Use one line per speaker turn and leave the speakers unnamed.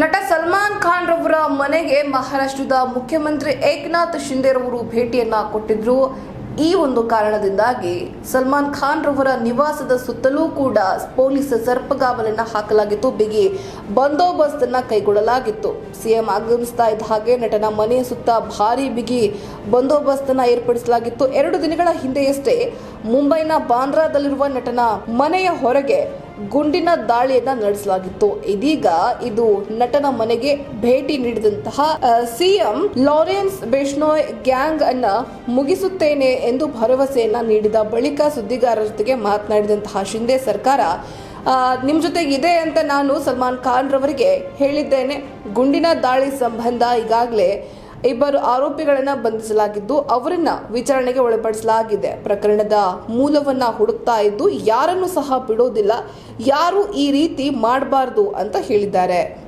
ನಟ ಸಲ್ಮಾನ್ ಖಾನ್ ರವರ ಮನೆಗೆ ಮಹಾರಾಷ್ಟ್ರದ ಮುಖ್ಯಮಂತ್ರಿ ಏಕನಾಥ್ ಶಿಂದೆ ರವರು ಭೇಟಿಯನ್ನ ಕೊಟ್ಟಿದ್ರು. ಈ ಒಂದು ಕಾರಣದಿಂದಾಗಿ ಸಲ್ಮಾನ್ ಖಾನ್ ರವರ ನಿವಾಸದ ಸುತ್ತಲೂ ಕೂಡ ಪೊಲೀಸ್ ಸರ್ಪಗಾವಲನ್ನ ಹಾಕಲಾಗಿತ್ತು. ಬಿಗಿ ಬಂದೋಬಸ್ತ್ ಅನ್ನ ಕೈಗೊಳ್ಳಲಾಗಿತ್ತು. ಸಿಎಂ ಆಗಮಿಸ್ತಾ ಇದ್ದ ಹಾಗೆ ನಟನ ಮನೆಯ ಸುತ್ತ ಭಾರಿ ಬಿಗಿ ಬಂದೋಬಸ್ತ್ ಅನ್ನ ಏರ್ಪಡಿಸಲಾಗಿತ್ತು. ಎರಡು ದಿನಗಳ ಹಿಂದೆಯಷ್ಟೇ ಮುಂಬೈನ ಬಾಂದ್ರಾದಲ್ಲಿರುವ ನಟನ ಮನೆಯ ಹೊರಗೆ ಗುಂಡಿನ ದಾಳಿಯನ್ನ ನಡೆಸಲಾಗಿತ್ತು. ಇದೀಗ ಇದು ನಟನ ಮನೆಗೆ ಭೇಟಿ ನೀಡಿದಂತಹ ಸಿಎಂ ಲಾರೆನ್ಸ್ ಬೆಷ್ನೋಯ್ ಗ್ಯಾಂಗ್ ಅನ್ನ ಮುಗಿಸುತ್ತೇನೆ ಎಂದು ಭರವಸೆಯನ್ನ ನೀಡಿದ ಬಳಿಕ ಸುದ್ದಿಗಾರರ ಜೊತೆಗೆ ಮಾತನಾಡಿದಂತಹ ಶಿಂದೆ ಸರ್ಕಾರ ನಿಮ್ಮ ಜೊತೆ ಇದೆ ಅಂತ ನಾನು ಸಲ್ಮಾನ್ ಖಾನ್ ರವರಿಗೆ ಹೇಳಿದ್ದೇನೆ. ಗುಂಡಿನ ದಾಳಿ ಸಂಬಂಧ ಈಗಾಗಲೇ ಇಬ್ಬರು ಆರೋಪಿಗಳನ್ನ ಬಂಧಿಸಲಾಗಿದ್ದು, ಅವರನ್ನ ವಿಚಾರಣೆಗೆ ಒಳಪಡಿಸಲಾಗಿದೆ. ಪ್ರಕರಣದ ಮೂಲವನ್ನ ಹುಡುಕ್ತಾ ಇದ್ದು, ಯಾರನ್ನು ಸಹ ಬಿಡೋದಿಲ್ಲ, ಯಾರು ಈ ರೀತಿ ಮಾಡಬಾರ್ದು ಅಂತ ಹೇಳಿದ್ದಾರೆ.